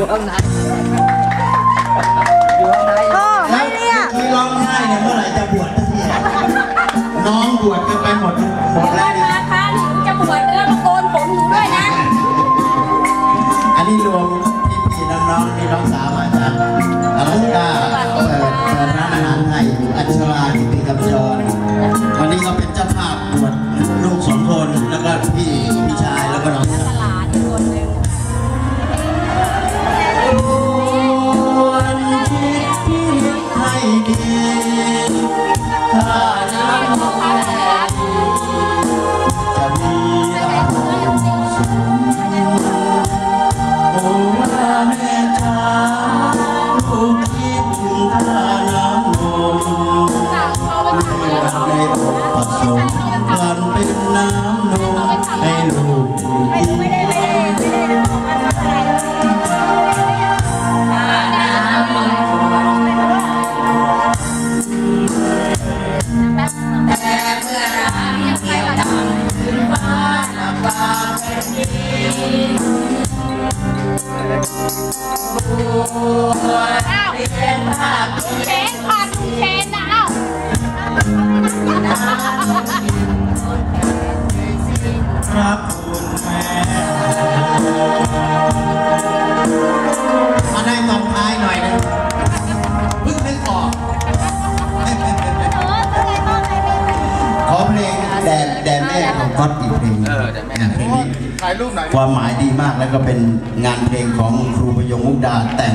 อยู่ข้างในอยู่ข้างในพ่อไม่แล้วเรียก ที่ร้องไห้เนี่ยเมื่อไหร่จะบวชสักทีอะน้องบวชกันไปหมดหมดเดี๋ยวแล้ววันเนี่ยมาคะหนูจะบวชแล้วมาโกนผมหนูด้วยนะ อันนี้รวม ถ้าน้ำแข็งจะมีอารสุขโอ้แม่จ๋าลูกคิดถึงท่าน้ำนมเลือในอกผสมกันเป็นน้ำนม อ้าวเชนภาคเชนผ่านเชนนะอ้าครับคุณแม่ แดดแม่ของก๊อตอีกเพลงหนึ่งเออแต่แม่ เพลงนี้ถ่ายรูปหน่อย ความหมายดีมากแล้วก็เป็นงานเพลงของครูพยงมุกดาแต่ง